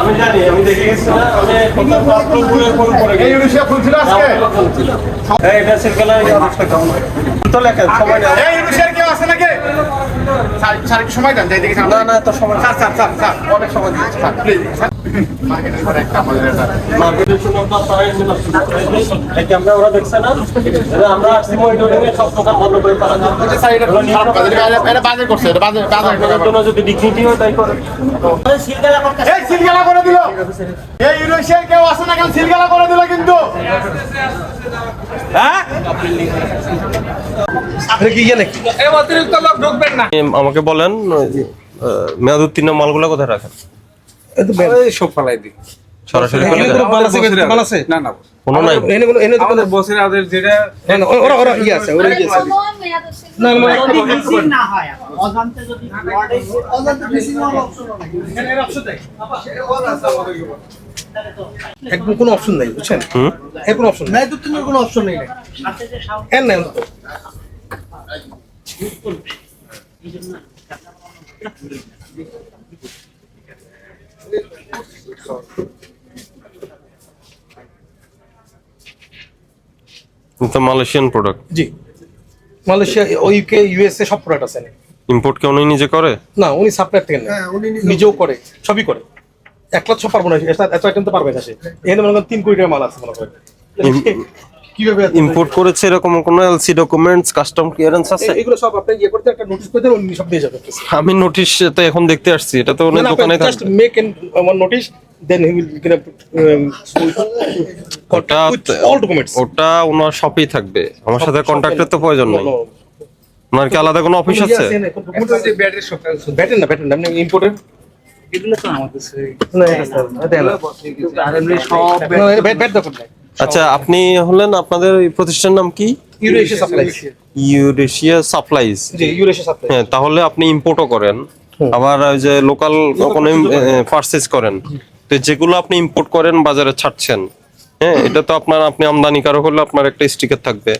আমি জানি আমি দেখে গেছি না আমি প্রথম রাত্র ঘুরে ফোন করে এই ইউনিশিয়া খুলছিল আজকে? হ্যাঁ এটা সিলকালা তো সময় আছে নাকি স্যার একটু সময় দেন যাই দেখি না না তো সময় স্যার স্যার স্যার স্যার। অনেক সময় দিচ্ছি স্যার। প্লিজ মার্কেটের পরে একটা আমাদের এটা। মার্কেটের জন্য আপনার সবাই ছিল এই ক্যামেরা ওরা দেখছে না? এটা আমরা আসছি মনিটরিং এ সব দোকান বন্ধ করে ফেলা আচ্ছা, স্যার এটা এটা বাজার করছে এটা বাজার বাজার একটা যদি ডিগনিটি হয় তাই করে। এই সিলগালা করে দিল। এই ইউনিশিয়ার কেউ আছে না কেন সিলগালা করে দিল কিন্তু। হ্যাঁ? আমাকে বলেন মেয়াদ উত্তীর্ণ মালগুলো কোথায় রাখেন সব ফালাই দিই সরাসরি? আমাদের আদার- না হয় অজান্তে যদি অজান্তে বেশি অপশন একদম কোনো অপশন নাই বুঝছেন এর কোনো অপশন নাই কোনো অপশন নেই এর নাই অন্তত। তো মালয়েশিয়ান প্রোডাক্ট জি। মালয়েশিয়া ও ইউকে ইউএসএ সব প্রোডাক্ট আছে। ইম্পোর্ট কেউ উনি নিজে করে? না উনি সাপ্লায়ার থেকে নেন নিজেও করে। সবই করে। এক লাখ সব পারব না এত- এত আইটেম তো পারবে না সে। এখানে মনে করেন তিন কোটি টাকা মাল আছে মনে করেন। কীভাবে ইম্পোর্ট করেছে এরকম কোনো এলসি ডকুমেন্টস কাস্টম ক্লিয়ারেন্স আছে এগুলো সব আপনি ইয়ে করতে একটা নোটিশ করে দেন উনি সব দিয়ে যাবে আমি নোটিশ তো এখন দেখতে আসছি এটা তো উনি দোকানে just make an one notice then he will get ওটা অল ডকুমেন্টস ওটা ওনার শপেই থাকবে আমার সাথে কন্ট্যাক্টের তো প্রয়োজন নেই ওনার কি আলাদা কোনো অফিস আছে ব্যাটারি সব ব্যাটেন না ব্যাটেন না আপনি ইম্পোর্টেড এগুলো তো আমাদের না এটা স্যার দেন আর সব ব্যাট ব্যাট দেখুন আচ্ছা আপনি হলেন আপনাদের প্রতিষ্ঠানের নাম কি? ইউরেশিয়া সাপ্লাই ইউরেশিয়া সাপ্লাইজ জি ইউরেশিয়া সাপ্লাই হ্যাঁ তাহলে আপনি ইম্পোর্টও করেন। আবার ওই যে লোকাল কোনো পারচেজ করেন। তো যেগুলো আপনি ইম্পোর্ট করেন বাজারে ছাড়ছেন হ্যাঁ এটা তো আপনার আপনি আমদানিকারক হলে আপনার একটা স্টিকার থাকবে।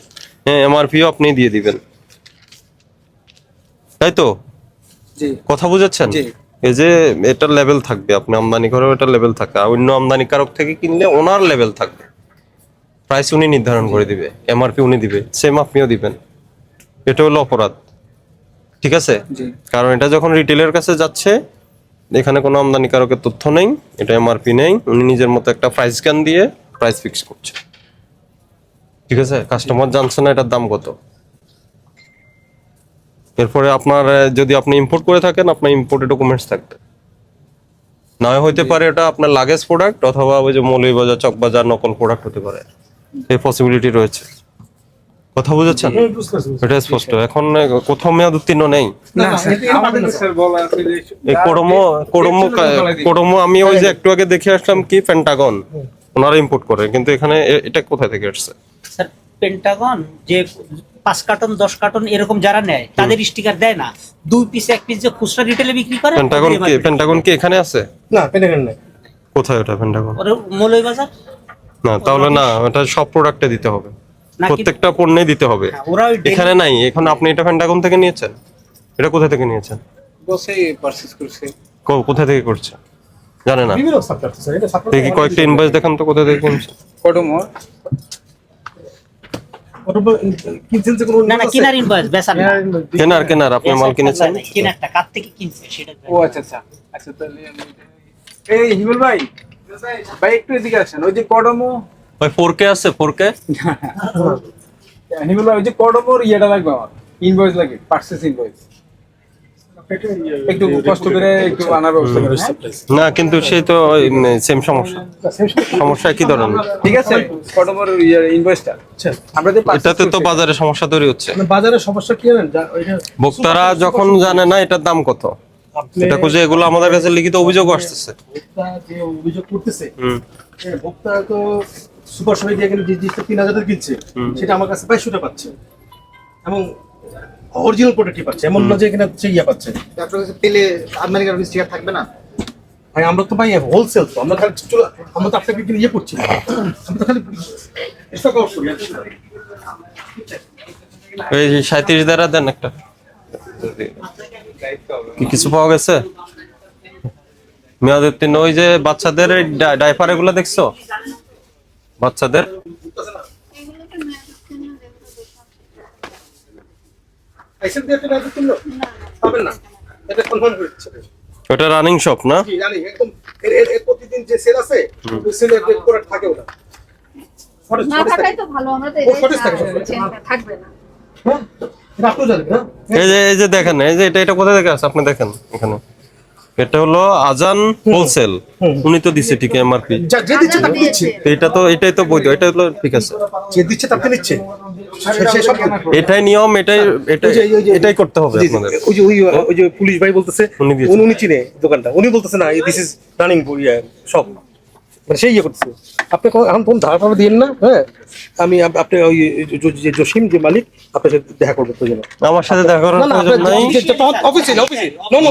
হ্যাঁ এমআরপিও আপনি দিয়ে দিবেন। তাই তো? কথা বুঝাচ্ছেন এই যে এটা লেভেল থাকবে আপনি আমদানি করেও এটা লেভেল থাকে আর অন্য আমদানিকারক থেকে কিনলে ওনার লেভেল থাকবে। প্রাইস উনি নির্ধারণ করে দিবে এমআরপি উনি দিবে সেম আপনিও দিবেন। এটা হলো অপরাধ। ঠিক আছে? কারণ এটা যখন রিটেলের কাছে যাচ্ছে এখানে কোনো আমদানিকারকের তথ্য নেই এটা এমআরপি নেই উনি নিজের মতো একটা প্রাইস গান দিয়ে প্রাইস ফিক্স করছে। ঠিক আছে? কাস্টমার জানছে না এটার দাম কত। এরপরে আপনার যদি আপনি ইম্পোর্ট করে থাকেন আপনার ইম্পোর্টেড ডকুমেন্টস থাকবে। না হয় হইতে পারে এটা আপনার লাগেজ প্রোডাক্ট অথবা ওই যে মৌলভীবাজার চকবাজার নকল প্রোডাক্ট হতে পারে। এই পসিবিলিটি রয়েছে। কথা বুঝেছেন? এটা স্পষ্ট। এখন কোথাও মেয়াদ উত্তীর্ণ নেই। না আমাদের স্যার বলা আছে যে এই কোডমো কোডমো কোডমো আমি ওই যে একটু আগে দেখে আসলাম কি? পেন্টাগন ওনারা ইম্পোর্ট করে। কিন্তু এখানে এটা কোথায় থেকে আসছে? স্যার পেন্টাগন যে পাঁচ কার্টন দশ কার্টন এরকম যারা নেয় তাদের স্টিকার দেয় না। দুই পিস এক পিস যে খুচরা রিটেলে বিক্রি করে পেন্টাগন কি পেন্টাগন কি এখানে আছে? না পেন্টাগন নাই। কোথায় ওটা পেন্টাগন মৌলভীবাজার? না তাহলে না ওটা সব প্রোডাক্টে দিতে হবে। প্রত্যেকটা পণ্যে দিতে হবে। হ্যাঁ, এখানে নাই এখন আপনি এটা পেন্টাগন থেকে নিয়েছেন? এটা কোথা থেকে নিয়েছেন? বসে পারচেজ করছে। কো- কোথা থেকে করছে? জানে না। এটা দেখি কয়েকটা ইনভয়েস দেখান তো কোথা থেকে কিনছে? কটমর কিনছেন যে কোনো না না কিনার কেনার আপনি মাল কিনেছেন? কিনারটা কার থেকে কিনছে সেটা ও আচ্ছা আচ্ছা। আচ্ছা তাহলে আমি- এই হিমেল ভাই ভাই একটু এদিকে আসেন। ওই যে কডমো ভাই ফোর কে আছে ফোর কে হিমেল ওই যে কডমোর ইয়েটা লাগবে আমার। ইনভয়েস লাগে পারচেজ ইনভয়েস একটু কষ্ট করে একটু আনার ব্যবস্থা করেন হ্যাঁ? না কিন্তু সেই তো সেম সমস্যা। সমস্যা কি ধরনের। ঠিক আছে কডমোর ইনভয়েসটা আমরা যে এটাতে তো বাজারে সমস্যা তৈরি হচ্ছে। মানে বাজারের সমস্যা কি জানেন? ভোক্তারা যখন জানে না এটার দাম কত? এটা খুঁজে এগুলো আমাদের কাছে লিখিত অভিযোগ আসতেছে। ভোক্তা যে অভিযোগ করতেছে হ্যাঁ, ভোক্তা তো সুপার শপে দিয়ে এখানে যে জিনিসটা তিন হাজার কিনছে সেটা আমার কাছে বাইশশো টাকা পাচ্ছে। এবং অরিজিনাল প্রোডাক্টই পাচ্ছে এমন না যে এখানে হচ্ছে ইয়া পাচ্ছে। আপনার কাছে পেলে আমদানি কারণ স্টিকার থাকবে না? ভাই আমরা তো ভাই হোলসেল তো আমরা খালি চলো আমরা তো আপনাকে কিনে ইয়ে করছি না। আমরা তো খালি স্টক আউট করি। এই সাঁত্রিশ দ্বারা দেন একটা। কি কিছু পাওয়া গেছে? মেয়াদের তিন ওই যে বাচ্চাদের ডাইপার এগুলো দেখছ? বাচ্চাদের? ওটা রানিং শপ না? প্রতিদিন যে সেল আছে সেলে থাকে ওটা না থাকাই তো ভালো আমরা তো থাকবে না। হ্যাঁ? এই যে এই যে দেখেন এই যে এটা এটা কোথায় থেকে আছে আপনি দেখেন এখানে। এটা হলো আজান হোলসেল। উনি তো দিছে ঠিক এমআরপি। যে দিচ্ছে তাকে দিচ্ছে। এটা তো এটাই তো বৈধ এটা হলো ঠিক আছে। যে দিচ্ছে তাকে নিচ্ছে এটাই নিয়ম এটাই এটাই যে- এটাই করতে হবে। আপনাদের। ওই যে ওই যে পুলিশ ভাই বলতেছে উনি উনি উনি চিনে দোকানটা। উনি বলতেছে না দিস ইজ রানিং সব। মানে সেই ইয়ে করতেছে। আপনি এখন কোন ধারা টারা দিন না হ্যাঁ? আমি আপনি ওই যে জসিম যে মালিক আপনার সাথে দেখা করব প্রয়োজন আমার সাথে দেখা করার প্রয়োজন নাই। অফিসে অফিসে নন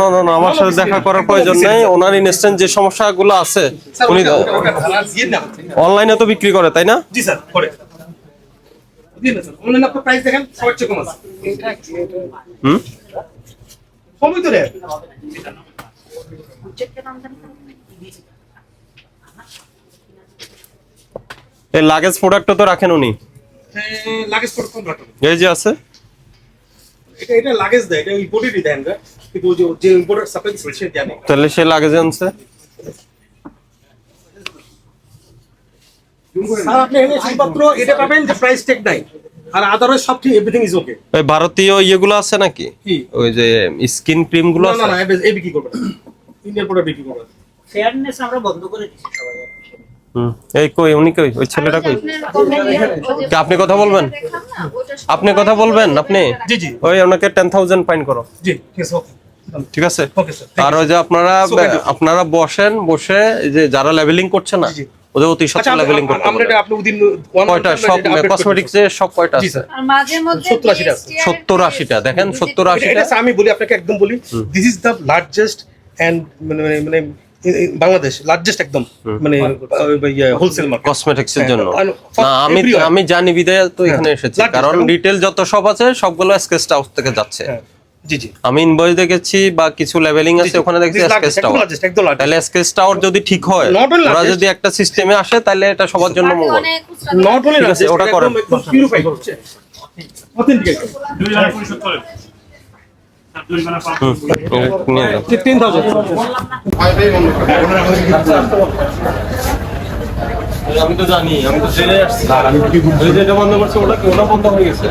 নো নো নো আমার সাথে দেখা করার প্রয়োজন নাই। ওনার ইনস্ট্যান্ট যে সমস্যাগুলো আছে উনি অনলাইনে তো বিক্রি করে তাই না? জি স্যার করে। অনলাইন আপনার প্রাইস দেখেন সবার চেয়ে কম আছে। হুম? কমই তো রে এই লাগেজ প্রোডাক্টও তো রাখেন উনি। লাগেজ পড়ে কম রাখুন এই যে আছে। এটা এটা লাগেজ দেয় এটা ইম্পোর্টেডই দেন না কিন্তু যে যে ইম্পোর্টার সাপ্লাই দিচ্ছে সে জানে তাহলে সে লাগেজ আনছে। স্যার আপনি এখানে শুধুমাত্র এটা পাবেন যে প্রাইস ট্যাগ নাই। আর আদারওয়াইজ সব ঠিক এভরিথিং ইজ ওকে ওই ভারতীয় ইয়েগুলো আছে নাকি? কি? ওই যে স্কিন ক্রিমগুলো না আছে? না না এই বিক্রি করবে ইন্ডিয়ান প্রোডাক্ট বিক্রি করবে ফেয়ারনেস আমরা বন্ধ করে দিচ্ছি সবাই এই কই উনি কই? ওই ছেলেটা কই? কি আপনি কথা বলবেন? আপনি কথা বলবেন আপনি? জি জি। ওই ওনাকে টেন থাউজেন্ড ফাইন করো। ঠিক আছে? আর ওই যে আপনারা আপনারা বসেন বসে যে যারা লেভেলিং করছে না। ওদের অতি আচ্ছা লেভেলিং করতে আমরা আপনি উদিন কয়টা? সব কসমেটিক্স এর সব কয়টা জি আছে? মাঝে মধ্যে 70 80 70 80 দেখেন, 70 এটা- 80 এটা স্যার আমি বলি আপনাকে একদম বলি this is the largest and মানে মানে মানে বাংলাদেশ লার্জেস্ট একদম মানে হোলসেল মার্কেট কসমেটিক্স এর হ্যাঁ, জন্য। না আমি আমি জানি বিদায় তো এখানে এসেছি। কারণ রিটেল যত সব আছে সবগুলো স্কেচ হাউস থেকে যাচ্ছে। হ্যাঁ জি জি। আমি ইনভয়েস দেখেছি বা কিছু লেভেলিং আছে ওখানে দেখছি স্কেচ টাওয়ার। তাহলে স্কেচ টাওয়ার যদি ঠিক হয় ওরা যদি একটা সিস্টেমে আসে তাহলে এটা সবার জন্য মঙ্গল। নট অনলি ঠিক আছে, ওটা করেন। করেন যাও। 15000 আমি তো জানি আমি তো জেনে আসছি। আমি কি বন্ধ করছি ওটা কি ওটা বন্ধ হয়ে গেছে।